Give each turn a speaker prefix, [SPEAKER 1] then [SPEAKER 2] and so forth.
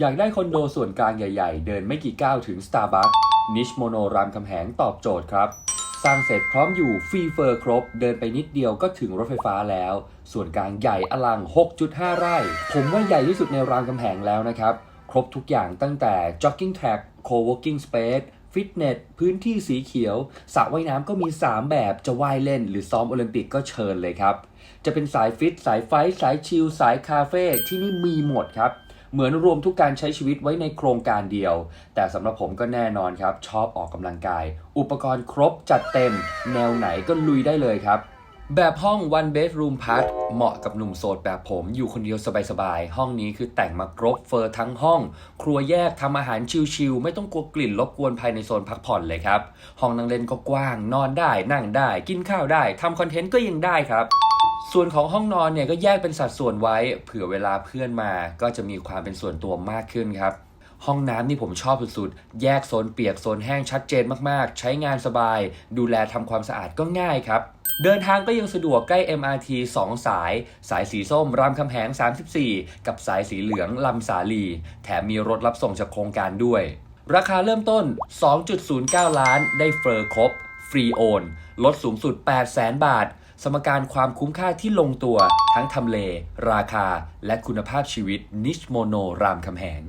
[SPEAKER 1] อยากได้คอนโดส่วนกลางใหญ่ๆ เดินไม่กี่ก้าวถึง Starbucks นิชโมโนรามคำแหงตอบโจทย์ครับสร้างเสร็จพร้อมอยู่ฟรีเฟอร์ครบ เดินไปนิดเดียวก็ถึงรถไฟฟ้าแล้ว ส่วนกลางใหญ่อลัง 6.5 ไร่ ผมว่าใหญ่ที่สุดในรามคำแหงแล้วนะครับ ครบทุกอย่างตั้งแต่ jogging track co-working space ฟิตเนส พื้นที่สีเขียวสระว่ายน้ำก็มี 3 แบบจะว่ายเล่น หรือซ้อมโอลิมปิกก็เชิญเลยครับ จะเป็นสายฟิต สายไฟสายชิลสายคาเฟ่ที่นี่มีหมดครับ เหมือนรวมทุกการใช้ชีวิตไว้ในโครงการเดียว แต่สำหรับผมก็แน่นอนครับ ชอบออกกำลังกาย อุปกรณ์ครบจัดเต็ม แนวไหนก็ลุยได้เลยครับแบบห้อง one bedroom part เหมาะกับหนุ่มโสดแบบผมอยู่คนเดียวสบายๆ ห้องนี้คือแต่งมาครบเฟอร์ทั้งห้อง ครัวแยกทำอาหารชิลๆ ไม่ต้องกลัวกลิ่นรบกวนภายในโซนพักผ่อนเลยครับ ห้องนั่งเล่นก็กว้าง นอนได้นั่งได้ กินข้าวได้ทำคอนเทนต์ก็ยังได้ครับ ส่วนของห้องนอนเนี่ยก็แยกเป็นสัดส่วนไว้ เผื่อเวลาเพื่อนมาก็จะมีความเป็นส่วนตัวมากขึ้นครับ ห้องน้ำนี่ผมชอบสุดๆ แยกโซนเปียกโซนแห้งชัดเจนมากๆ ใช้งานสบาย ดูแลทำความสะอาดก็ง่ายครับ เดินทางก็ยังสะดวกใกล้ MRT 2 สาย สายสีส้มรามคำแหง 34 กับสายสีเหลืองลำสาลี แถมมีรถรับส่งจากโครงการด้วย ราคาเริ่มต้น 2.09 ล้านได้เฟอร์ครบ ฟรีโอน ลดสูงสุด 800,000 บาท สมการความคุ้มค่าที่ลงตัวทั้งทำเล ราคา และคุณภาพชีวิตนิชโมโนรามคำแหง